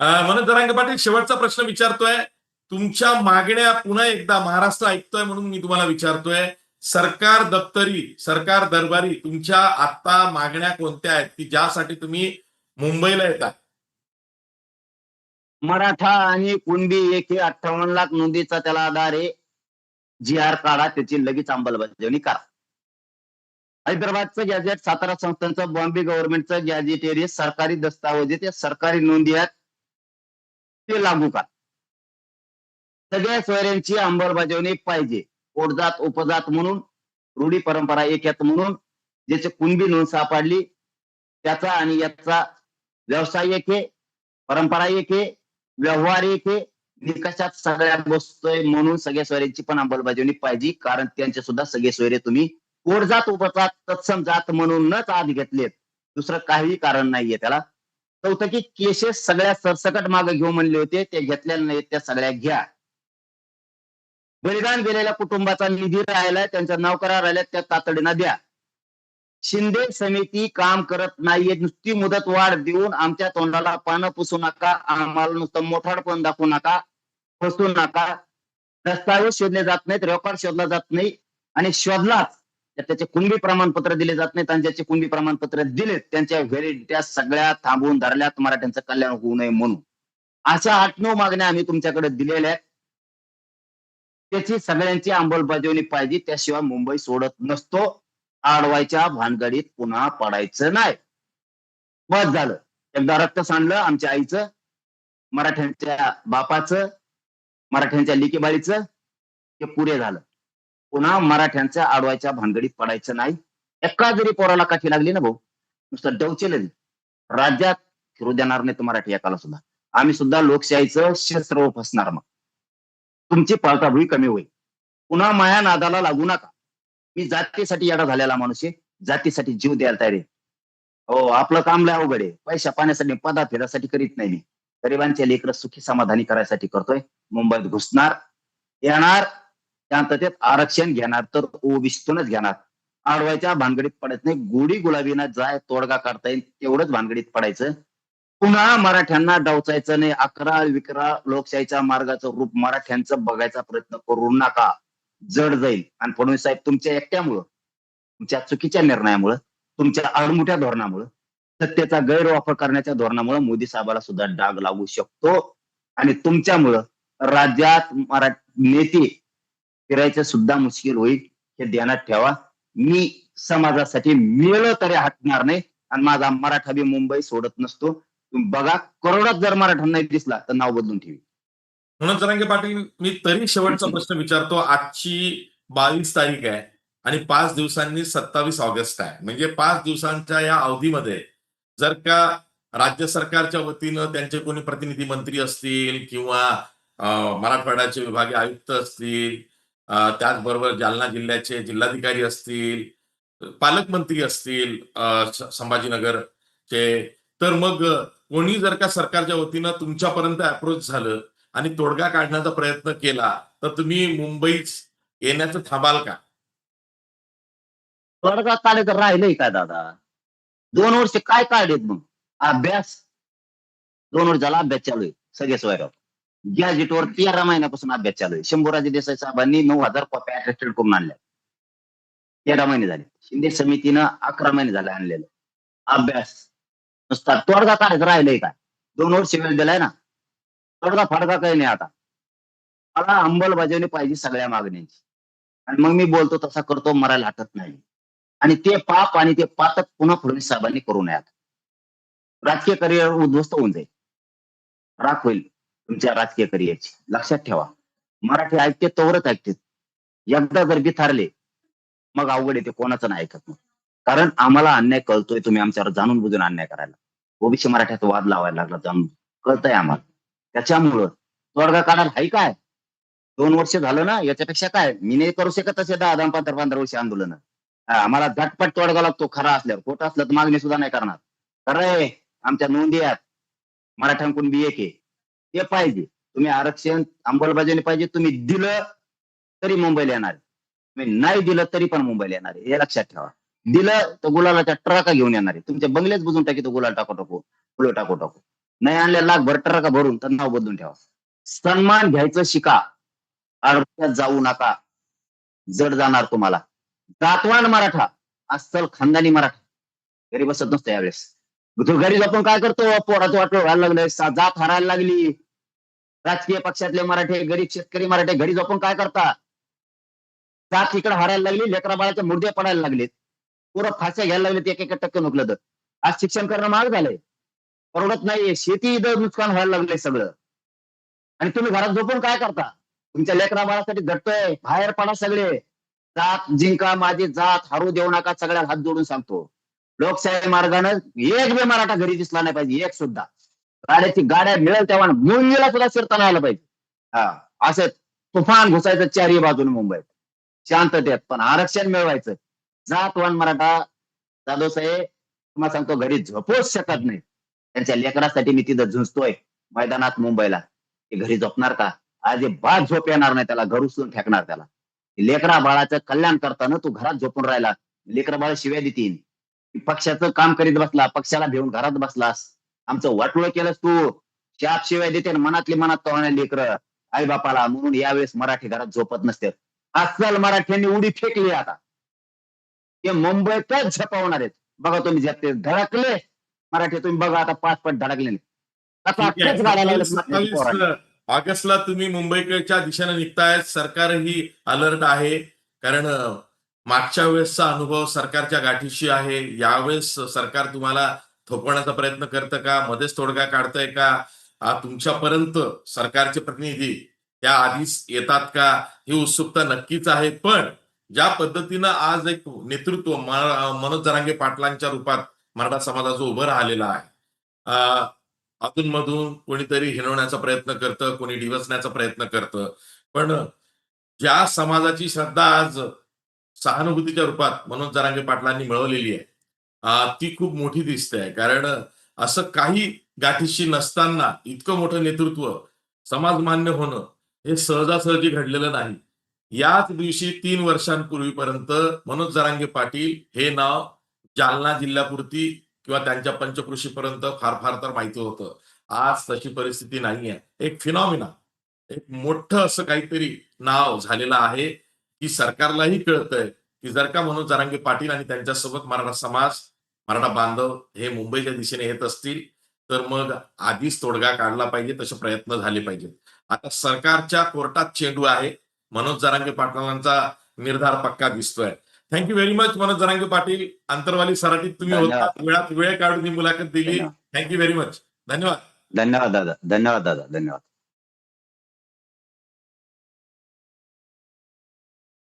अं, मनोज पाटील शेवटचा प्रश्न विचारतोय. तुमच्या मागण्या पुन्हा एकदा महाराष्ट्र ऐकतोय म्हणून मी तुम्हाला विचारतोय. सरकार दप्तरी सरकार दरबारी तुमच्या आता मागण्या कोणत्या आहेत? की ज्यासाठी तुम्ही मुंबईला येतात मराठा आणि कुणबी एक अठ्ठावन्न लाख नोंदीचा त्याला आधार आहे. जी आर काढा त्याची लगेच अंमलबजावणी करा. हैदराबादचं गॅजेट सातारा संस्थांचं बॉम्बे गव्हर्नमेंटचं गॅजेटेरियस सरकारी दस्तावेज आहेत. सरकारी नोंदी आहेत. ते लागू करा. सगळ्या सोयऱ्यांची अंमलबजावणी पाहिजे. पोटजात उपजात म्हणून रूढी परंपरा एक म्हणून ज्याची कुणबी नोंद सापडली त्याचा आणि याचा व्यवसाय एक आहे परंपरा एक आहे व्यवहार एक आहे निकषात सगळ्या बसतोय म्हणून सगळ्या सोयऱ्यांची पण अंमलबजावणी पाहिजे कारण त्यांचे सुद्धा सगळे सोयरे तुम्ही पोटजात उपजात तत्सम जात म्हणूनच आत घेतलेत. दुसरं काही कारण नाहीये त्याला. चौथं की केसेस सगळ्या सरसकट मागे घेऊ म्हणले होते ते घेतलेल्या नाहीत त्या सगळ्या घ्या. बलिदान गेलेल्या कुटुंबाचा निधी राहिलाय त्यांचं नाव करा त्या तातडीनं द्या. शिंदे समिती काम करत नाहीये नुसती मुदत वाढ देऊन आमच्या तोंडाला पानं पुसू नका आम्हाला नुसतं मोठाड पण दाखवू नका फसू नका. दस्तावेज शोधले जात नाहीत रेकॉर्ड शोधला जात नाही आणि शोधलाच. तर त्याचे कुणबी प्रमाणपत्र दिले जात नाहीत आणि ज्याचे कुणबी प्रमाणपत्र दिलेत त्यांच्या व्हेरी सगळ्या थांबवून धरल्यात मराठ्यांचं कल्याण होऊ नये म्हणून. अशा आठ नऊ मागण्या आम्ही तुमच्याकडे दिलेल्या आहेत. त्याची सगळ्यांची अंमलबजावणी पाहिजे त्याशिवाय मुंबई सोडत नसतो. आडवायच्या भानगडीत पुन्हा पडायचं नाही. बस झालं. एकदा रक्त सांडलं आमच्या आईचं मराठ्यांच्या बापाचं मराठ्यांच्या लिकेबाळीचं हे पुरे झालं. पुन्हा मराठ्यांच्या आडवायच्या भानगडीत पडायचं नाही. एका जरी पोराला काठी लागली ना भाऊ नुसतं डवचेल राज्यात फिरू देणार नाही तो मराठी एकाला सुद्धा. आम्ही सुद्धा लोकशाहीचं शस्त्र उपसणार मग. तुमची पळताभुई कमी होईल. पुन्हा माया नादाला लागू नका. मी जातीसाठी येडा झालेला माणूस आहे. जातीसाठी जीव द्यायला तयार आहे. हो आपलं काम लय अवघड आहे. पैशा पाण्यासाठी पदा फिरासाठी करीत नाही मी. गरिबांच्या लेकरं सुखी समाधानी करायसाठी करतोय. मुंबईत घुसणार येणार शांततेत आरक्षण घेणार तर ओबीसीतूनच घेणार. आडवायच्या भानगडीत पडत नाही. गोडी गुलाबीना जाय तोडगा काढता येईल तेवढंच भानगडीत पडायचं. पुन्हा मराठ्यांना डावचायचं नाही. अकरा विकरा लोकशाहीच्या मार्गाचं रूप मराठ्यांचं बघायचा प्रयत्न करू नका. जड जाईल. आणि फडणवीस साहेब तुमच्या एकट्यामुळं तुमच्या चुकीच्या निर्णयामुळं तुमच्या आडमुठ्या धोरणामुळं सत्तेचा गैरवापर करण्याच्या धोरणामुळे मोदी साहेबाला सुद्धा डाग लागू शकतो. आणि तुमच्यामुळं राज्यात मरा नेते फिरायचं सुद्धा मुश्किल होईल. हे ध्यानात ठेवा. मी समाजासाठी मिळलं तरी हटणार नाही. आणि माझा मराठा बी मुंबई सोडत नसतो. तुम्ही बघा करोडात जर मराठा दिसला तर नाव बदलून ठेवी. म्हणून जरांगे पाटील मी तरी शेवटचा प्रश्न विचारतो. आजची बावीस तारीख आहे आणि पाच दिवसांनी सत्तावीस ऑगस्ट आहे. म्हणजे पाच दिवसांच्या या अवधीमध्ये जर का राज्य सरकारच्या वतीनं त्यांचे कोणी प्रतिनिधी मंत्री असतील किंवा मराठवाड्याचे विभागीय आयुक्त असतील त्याचबरोबर जालना जिल्ह्याचे जिल्हाधिकारी असतील पालकमंत्री असतील संभाजीनगरचे. तर मग कोणी जर का सरकारच्या वतीनं तुमच्यापर्यंत अप्रोच झालं आणि तोडगा काढण्याचा प्रयत्न केला तर तुम्ही मुंबईत येण्याचं थांबाल का? तोडगा काढे तर राहिलंय काय दादा? दोन वर्ष काय काढलेत मग? अभ्यास? दोन वर्ष झाला अभ्यास चालू आहे सगळे सोयराव गॅजेटवर तेरा महिन्यापासून अभ्यास चालू आहे. शंभूराजे देसाई साहेबांनी नऊ हजार कॉप्या अटेस्टेड करून आणल्या. तेरा महिने झाले. शिंदे समितीनं अकरा महिने झाले आणलेलं. अभ्यास. नुसता तोडगा काढत राहिलंय काय दोन वर्ष वेळ दिलाय ना. तोडगा फाडगा काही नाही आता. मला अंमलबजावणी पाहिजे सगळ्या मागण्यांची. आणि मग मी बोलतो तसा करतो मरायला हटत नाही. आणि ते पाप आणि ते पातक पुन्हा फडणवीस साहेबांनी करू नये राजकीय करिअर उद्ध्वस्त होऊन जाईल. राख होईल. तुमच्या राजकीय करिअरची. लक्षात ठेवा. मराठी ऐकते तोवरच ऐकते एकदा जर बिथारले मग अवघड येते कोणाचं नाही ऐकत मग. कारण आम्हाला अन्याय कळतोय तुम्ही आमच्यावर जाणून बुजून अन्याय करायला. ओबीसी मराठ्यात वाद लावायला लागला जाणून कळतंय आम्हाला. त्याच्यामुळं तोडगा काढायला हाय काय? दोन वर्ष झालं ना याच्यापेक्षा काय? मी नाही करू शकत असे दहा दहा पंधरा पंधरा वर्ष आंदोलन. आम्हाला झटपट तोडगा लागतो खरा असल्यावर. खोटा असलं तर मागणी सुद्धा नाही करणार. खरंय आमच्या नोंदी आहेत. मराठ्यांकडून बी एक आहे ते पाहिजे. तुम्ही आरक्षण अंमलबजावणी पाहिजे. तुम्ही दिलं तरी मुंबईला येणार. तुम्ही नाही दिलं तरी पण मुंबईला येणार हे लक्षात ठेवा. दिलं तर गुलालाच्या ट्रका घेऊन येणार आहे. तुमचे बंगलेच बुजून टाकी तो गुलाल टाको टाकू फुलं टाकू टाकू नाही आणले लाख भर भरून तर नाव बदलून ठेवा. सन्मान घ्यायचं शिका. अडचण्यात जाऊ नका. जड जाणार तुम्हाला. जातवान मराठा. अस्सल खानदानी मराठा. घरी बसत नसतो यावेळेस. घरी जातो काय करतो? पोराचं वाटलं व्हायला लागलंय. सा- जात हरायला लागली. राजकीय पक्षातले मराठे गरीब शेतकरी मराठे घरी जपून काय करता? जात इकडे हरायला लागली लेकरा बाळाचे मुर्दे पडायला लागलेत. पुरं फासे घ्यायला लागले एक एक टक्के नुकलं तर. आज शिक्षण करणं महाग झालंय. परवडत नाहीये. शेती इथं नुकसान व्हायला लागलंय सगळं. आणि तुम्ही घरात झोपून काय करता? तुमच्या लेकरा बाळासाठी घटतोय बाहेर पडा सगळे. जात जिंका माझी जात हरू देऊ नका सगळ्या हात जोडून सांगतो. लोकशाही मार्गानं एक बी मराठा घरी दिसला नाही पाहिजे एक सुद्धा. गाड्याची गाड्या मिळेल तेव्हा मुंबईला सुद्धा शिरता नाही आलं पाहिजे. हा असं तुफान घुसायचं चारही बाजूने मुंबईत. शांततेत पण आरक्षण मिळवायचं. जातवान मराठा जाधव साहेब तुम्हाला सांगतो घरी झोपूच शकत नाही. त्यांच्या लेकरासाठी मी तिथं झुंजतोय मैदानात मुंबईला. ते घरी झोपणार का? आज बाद झोप येणार नाही त्याला घर उचलून फेकणार त्याला. लेकरा बाळाचं कल्याण करताना तू घरात झोपून राहिला. लेकरा बाळ शिव्या देतील. पक्षाचं काम करीत बसला पक्षाला घेऊन घरात बसलास. आमचं वाटोळ केलंस तू. शाप शिवाय देते मनातली मनात तोडण्या लेकर. आई बापाला म्हणून यावेळेस मराठी घरात झोपत नसते. अस्सल मराठ्यांनी उडी फेकली आता. ते मुंबईतच झपावणार आहेत. बघा तुम्ही झपते धडकले मराठी तुम्ही बघा आता पाच पट धडकले. आता. ऑगस्टला तुम्ही मुंबईकडच्या दिशेने निघतायत सरकारही अलर्ट आहे. कारण मागच्या वेळेसचा अनुभव सरकारच्या गाठीशी आहे. यावेळेस सरकार तुम्हाला थोपवण्याचा प्रयत्न करतं का? मध्येच तोडगा काढतंय का? तुमच्यापर्यंत सरकारचे प्रतिनिधी त्या आधीच येतात का? ही उत्सुकता नक्कीच आहे. पण ज्या पद्धतीनं आज एक नेतृत्व मनोज जरांगे पाटलांच्या रूपात मराठा समाजाचं उभं राहिलेला आहे. अधून मधून कोणीतरी हिणवण्याचा प्रयत्न करतं कोणी डिवसण्याचा प्रयत्न करतं. पण ज्या समाजाची श्रद्धा आज सहानुभूतीच्या रूपात मनोज जरांगे पाटलांनी मिळवलेली आहे. ती खूप मोठी दिसते आहे. कारण असं काही गाठीशी नसताना इतकं मोठं नेतृत्व समाज मान्य होणं हे सहजासहजी घडलेलं नाही. याच दिवशी तीन वर्षांपूर्वीपर्यंत मनोज जरांगे पाटील हे नाव जालना जिल्ह्यापुरती किंवा त्यांच्या पंचकृषीपर्यंत फार फार तर माहिती होतं. आज तशी परिस्थिती नाहीये. एक फिनॉमिना एक मोठं असं काहीतरी नाव झालेलं आहे. की सरकारलाही कळतंय की जर का मनोज जरांगे पाटील आणि त्यांच्यासोबत मराठा समाज मराठा बांधव हे मुंबईच्या दिशेने येत असतील तर मग आधीच तोडगा काढला पाहिजे तसे प्रयत्न झाले पाहिजेत. आता सरकारच्या कोर्टात चेंडू आहे. मनोज जरांगे पाटलांचा निर्धार पक्का दिसतोय. Thank you very much Manoj Jarange Patil. Antarwali सराटीत तुम्ही होता. वेळात वेळ काढून ही मुलाखत दिली. थँक्यू व्हेरी मच धन्यवाद. धन्यवाद दादा. धन्यवाद दादा. धन्यवाद.